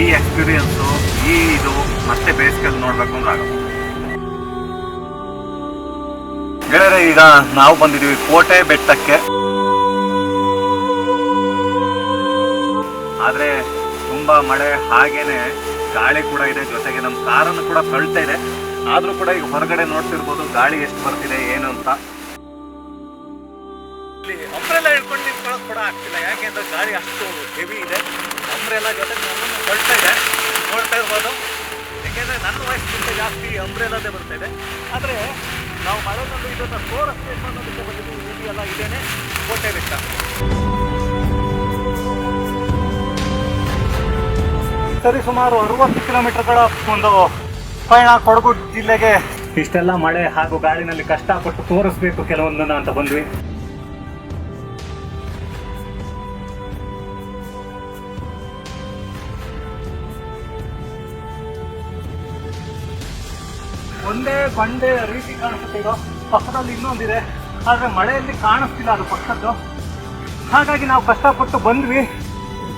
ಈ ಎಕ್ಸ್ಪೀರಿಯನ್ಸು ಈ ಇದು ಮತ್ತೆ ಬೇಸಿಗೆಯಲ್ಲಿ ನೋಡ್ಬೇಕು ಅಂದ್ರೆ ಆಗಲ್ಲ ಗೆಳೆಯರೆ ಈಗ ನಾವು ಬಂದಿದ್ದೀವಿ ಕೋಟೆ ಬೆಟ್ಟಕ್ಕೆ. ಆದ್ರೆ ತುಂಬಾ ಮಳೆ ಹಾಗೇನೆ ಗಾಳಿ ಕೂಡ ಇದೆ ಜೊತೆಗೆ ನಮ್ಮ ಕಾರನ್ನು ಕೂಡ ಕಳ್ತಾ ಇದೆ. ಆದ್ರೂ ಕೂಡ ಈಗ ಹೊರಗಡೆ ನೋಡ್ತಿರ್ಬೋದು ಗಾಳಿ ಎಷ್ಟು ಬರ್ತಿದೆ ಏನು ಅಂತ. ಇಲ್ಲಿ ಅಂಬ್ರೆಲ್ಲ ಹಿಡ್ಕೊಂಡು ನಿಂತ್ಕೊಳ್ಳೋದು ಕೂಡ ಆಗ್ತಿಲ್ಲ. ಯಾಕೆಂದ್ರೆ ಗಾಳಿ ಅಷ್ಟು ಹೆವಿ ಇದೆ. ಅಂಬ್ರೆಲ್ಲ ಜೊತೆ ನನ್ನನ್ನು ತಳ್ತಾ ಇದೆ. ನೋಡ್ತಾ ಇರ್ಬೋದು. ಯಾಕೆಂದ್ರೆ ನನ್ನ ವಯಸ್ಸಿಗಿಂತ ಜಾಸ್ತಿ ಅಂಬ್ರೆಲ್ಲದೇ ಬರ್ತಾ ಇದೆ. ಆದ್ರೆ ನಾವು ಮಳೆನಲ್ಲೂ ಇದನ್ನ ತೋರಿಸ್ಬೇಕು ಅನ್ನೋದಕ್ಕೆ ಬಂದಿದ್ದು ಇಲ್ಲಿ ಎಲ್ಲ ಇದೇನೆ. ಕೋಟೆ ಬೆಟ್ಟ. ಸರಿ ಸುಮಾರು ಅರವತ್ತು ಕಿಲೋಮೀಟರ್ಗಳ ಒಂದು ಪಯಣ ಕೊಡಗು ಜಿಲ್ಲೆಗೆ. ಇಷ್ಟೆಲ್ಲ ಮಳೆ ಹಾಗೂ ಗಾಳಿನಲ್ಲಿ ಕಷ್ಟಪಟ್ಟು ತೋರಿಸ್ಬೇಕು ಕೆಲವೊಂದನ್ನು ಅಂತ ಬಂದ್ವಿ. ಒಂದೇ ಬಂಡೆ ರೀತಿ ಕಾಣಿಸುತ್ತೆ ಇದು. ಪಕ್ಕದಲ್ಲಿ ಇನ್ನೊಂದಿದೆ. ಆದರೆ ಮಳೆಯಲ್ಲಿ ಕಾಣಿಸ್ತಿಲ್ಲ ಅದು ಪಕ್ಕದ್ದು ಹಾಗಾಗಿ ನಾವು ಕಷ್ಟಪಟ್ಟು ಬಂದ್ವಿ.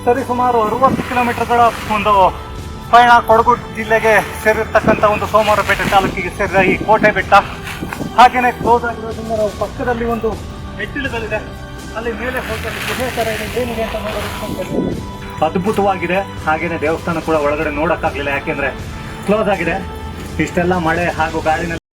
ಸರಿ ಸುಮಾರು ಅರವತ್ತು ಕಿಲೋಮೀಟರ್ಗಳ ಒಂದು ಪಯಣ ಕೊಡಗು ಜಿಲ್ಲೆಗೆ ಸೇರಿರ್ತಕ್ಕಂಥ ಒಂದು ಸೋಮವಾರಪೇಟೆ ತಾಲೂಕಿಗೆ ಸೇರಿದ ಈ ಕೋಟೆ ಬೆಟ್ಟ. ಹಾಗೆಯೇ ಕ್ಲೋಸ್ ಆಗಿರೋದ್ರಿಂದ ನಾವು ಪಕ್ಕದಲ್ಲಿ ಒಂದು ಮೆಟ್ಟಿಲುಗಳಿದೆ. ಅಲ್ಲಿ ಮೇಲೆ ಹೋಗಲು ಗುಹೆ ಇದೆ. ಏನಿದೆ ಅಂತ ನೋಡೋದಕ್ಕೆ ಅದ್ಭುತವಾಗಿದೆ. ಹಾಗೆಯೇ ದೇವಸ್ಥಾನ ಕೂಡ ಒಳಗಡೆ ನೋಡೋಕ್ಕಾಗಲಿಲ್ಲ. ಯಾಕೆಂದರೆ ಕ್ಲೋಸ್ ಆಗಿದೆ. ಇಷ್ಟೆಲ್ಲ ಮಳೆ ಹಾಗೂ ಗಾಳಿನಲ್ಲಿ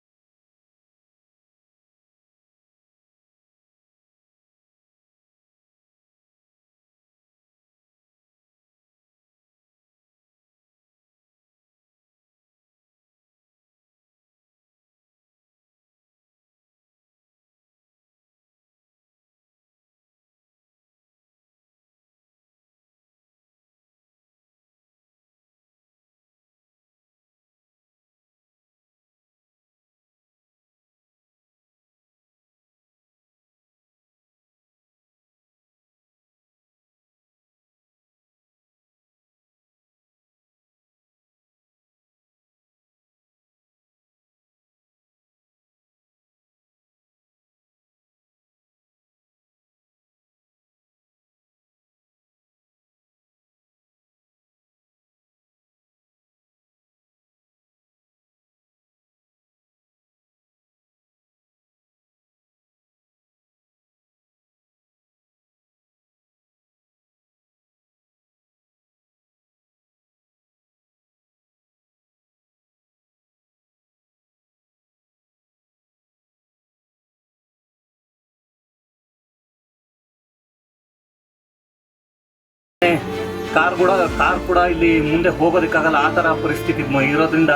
ಕಾರ್ ಕೂಡ ಕಾರ್ ಕೂಡ ಇಲ್ಲಿ ಮುಂದೆ ಹೋಗೋದಕ್ಕಾಗಲ್ಲ, ಆ ಥರ ಪರಿಸ್ಥಿತಿ ಇರೋದ್ರಿಂದ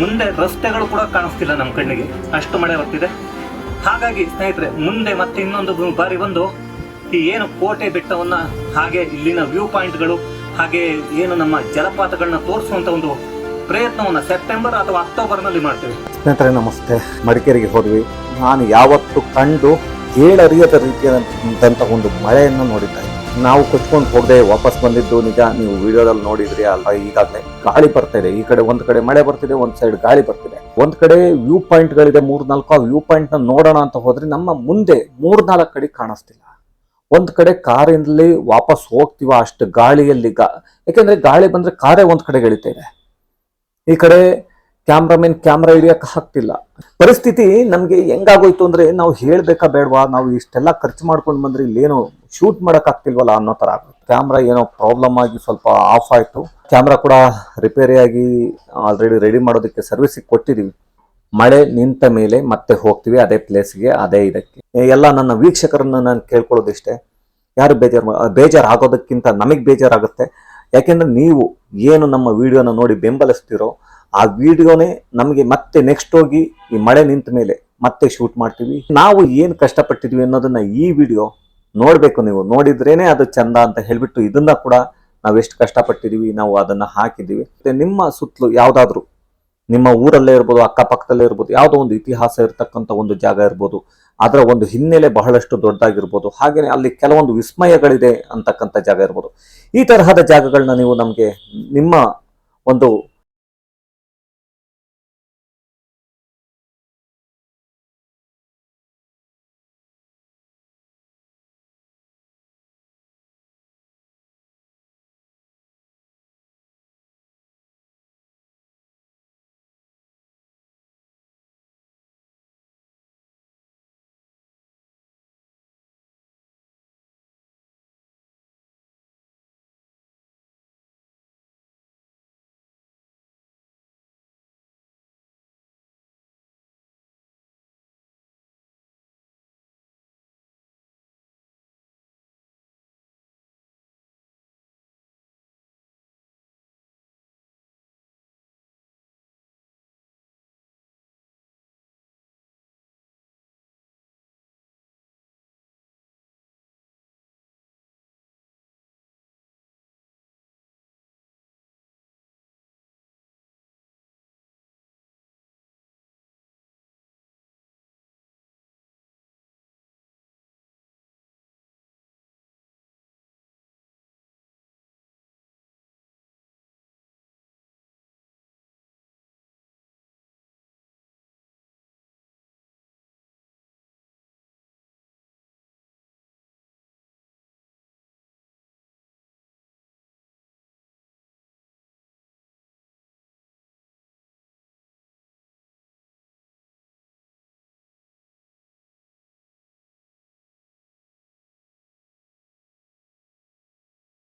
ಮುಂದೆ ರಸ್ತೆಗಳು ಕೂಡ ಕಾಣಿಸ್ತಿಲ್ಲ ನಮ್ಮ ಕಣ್ಣಿಗೆ. ಅಷ್ಟು ಮಳೆ ಬರ್ತಿದೆ ಹಾಗಾಗಿ ಸ್ನೇಹಿತರೆ, ಮುಂದೆ ಮತ್ತೆ ಇನ್ನೊಂದು ಬಾರಿ ಬಂದು ಈ ಏನು ಕೋಟೆ ಬೆಟ್ಟವನ್ನ, ಹಾಗೆ ಇಲ್ಲಿನ ವ್ಯೂ ಪಾಯಿಂಟ್ಗಳು ಹಾಗೆ ಏನು ನಮ್ಮ ಜಲಪಾತಗಳನ್ನ ತೋರಿಸುವಂತ ಒಂದು ಪ್ರಯತ್ನವನ್ನ ಸೆಪ್ಟೆಂಬರ್ ಅಥವಾ ಅಕ್ಟೋಬರ್ನಲ್ಲಿ ಮಾಡ್ತೇವೆ. ಸ್ನೇಹಿತರೆ, ನಮಸ್ತೆ. ಮಡಿಕೇರಿಗೆ ಹೋದ್ವಿ. ನಾನು ಯಾವತ್ತು ಕಂಡು ಕೇಳರಿಯದ ರೀತಿಯಾದಂಥ ಒಂದು ಮಳೆಯನ್ನು ನೋಡಿದ್ದೆ. ನಾವು ಕೊಚ್ಕೊಂಡು ಹೋಗದೆ ವಾಪಸ್ ಬಂದಿದ್ದು ನಿಜ, ನೀವು ವಿಡಿಯೋದಲ್ಲಿ ನೋಡಿದ್ರಿ ಅಲ್ಲ ಈಗಾಗಲೇ ಗಾಳಿ ಬರ್ತಾ ಇದೆ. ಈ ಕಡೆ ಒಂದ್ ಕಡೆ ಮಳೆ ಬರ್ತಿದೆ, ಒಂದ್ ಸೈಡ್ ಗಾಳಿ ಬರ್ತಿದೆ. ಒಂದ್ ಕಡೆ ವ್ಯೂ ಪಾಯಿಂಟ್ಗಳಿದೆ ಮೂರ್ ನಾಲ್ಕು. ಆ ವ್ಯೂ ಪಾಯಿಂಟ್ನ ನೋಡೋಣ ಅಂತ ಹೋದ್ರೆ ನಮ್ಮ ಮುಂದೆ ಮೂರ್ ನಾಲ್ಕು ಕಡೆ ಕಾಣಿಸ್ತಿಲ್ಲ. ಒಂದ್ ಕಡೆ ಕಾರಿನಲ್ಲಿ ವಾಪಸ್ ಹೋಗ್ತೀವ ಅಷ್ಟು ಗಾಳಿಯಲ್ಲಿ ಗಾ ಯಾಕೆಂದ್ರೆ ಗಾಳಿ ಬಂದ್ರೆ ಕಾರೇ ಒಂದ್ ಕಡೆ ಎಳಿತಾ ಇದೆ ಈ ಕಡೆ ಕ್ಯಾಮ್ರಾಮನ್ ಕ್ಯಾಮ್ರಾ ಹಿಡಿಯಕ್ಕೆ ಹಾಕ್ತಿಲ್ಲ ಪರಿಸ್ಥಿತಿ ನಮಗೆ ಹೆಂಗಾಗೋಯ್ತು ಅಂದ್ರೆ ನಾವು ಹೇಳಬೇಕಾ ಬೇಡವಾ, ನಾವು ಇಷ್ಟೆಲ್ಲ ಖರ್ಚು ಮಾಡ್ಕೊಂಡು ಬಂದ್ರೆ ಇಲ್ಲೇನು ಶೂಟ್ ಮಾಡೋಕ್ಕಾಗ್ತಿಲ್ವಲ್ಲ ಅನ್ನೋ ಥರ ಆಗುತ್ತೆ. ಕ್ಯಾಮ್ರಾ ಏನೋ ಪ್ರಾಬ್ಲಮ್ ಆಗಿ ಸ್ವಲ್ಪ ಆಫ್ ಆಯಿತು. ಕ್ಯಾಮ್ರಾ ಕೂಡ ರಿಪೇರಿ ಆಗಿ ಆಲ್ರೆಡಿ ರೆಡಿ ಮಾಡೋದಕ್ಕೆ ಸರ್ವಿಸಿಗೆ ಕೊಟ್ಟಿದ್ದೀವಿ ಮಳೆ ನಿಂತ ಮೇಲೆ ಮತ್ತೆ ಹೋಗ್ತೀವಿ ಅದೇ ಪ್ಲೇಸ್ಗೆ ಅದೇ ಇದಕ್ಕೆ. ಎಲ್ಲ ನನ್ನ ವೀಕ್ಷಕರನ್ನು ನಾನು ಕೇಳ್ಕೊಳ್ಳೋದಿಷ್ಟೇ. ಯಾರು ಬೇಜಾರು ಬೇಜಾರು ಆಗೋದಕ್ಕಿಂತ ನಮಗೆ ಬೇಜಾರಾಗುತ್ತೆ. ಯಾಕೆಂದರೆ ನೀವು ಏನು ನಮ್ಮ ವಿಡಿಯೋನ ನೋಡಿ ಬೆಂಬಲಿಸ್ತಿರೋ ಆ ವಿಡಿಯೋನೇ ನಮಗೆ ಮತ್ತೆ ನೆಕ್ಸ್ಟ್ ಹೋಗಿ ಈ ಮಳೆ ನಿಂತ ಮೇಲೆ ಮತ್ತೆ ಶೂಟ್ ಮಾಡ್ತೀವಿ. ನಾವು ಏನು ಕಷ್ಟಪಟ್ಟಿದ್ವಿ ಅನ್ನೋದನ್ನ ಈ ವಿಡಿಯೋ ನೋಡಬೇಕು ನೀವು. ನೋಡಿದ್ರೇನೆ ಅದು ಚಂದ ಅಂತ ಹೇಳಿಬಿಟ್ಟು ಇದನ್ನ ಕೂಡ ನಾವು ಎಷ್ಟು ಕಷ್ಟಪಟ್ಟಿದ್ದೀವಿ ನಾವು ಅದನ್ನು ಹಾಕಿದ್ದೀವಿ ಮತ್ತು ನಿಮ್ಮ ಸುತ್ತಲೂ ಯಾವುದಾದ್ರೂ, ನಿಮ್ಮ ಊರಲ್ಲೇ ಇರ್ಬೋದು, ಅಕ್ಕಪಕ್ಕದಲ್ಲೇ ಇರ್ಬೋದು, ಯಾವುದೋ ಒಂದು ಇತಿಹಾಸ ಇರತಕ್ಕಂಥ ಒಂದು ಜಾಗ ಇರ್ಬೋದು, ಅದರ ಒಂದು ಹಿನ್ನೆಲೆ ಬಹಳಷ್ಟು ದೊಡ್ಡದಾಗಿರ್ಬೋದು ಹಾಗೆಯೇ ಅಲ್ಲಿ ಕೆಲವೊಂದು ವಿಸ್ಮಯಗಳಿದೆ ಅಂತಕ್ಕಂಥ ಜಾಗ ಇರ್ಬೋದು. ಈ ತರಹದ ಜಾಗಗಳನ್ನ ನೀವು ನಮಗೆ ನಿಮ್ಮ ಒಂದು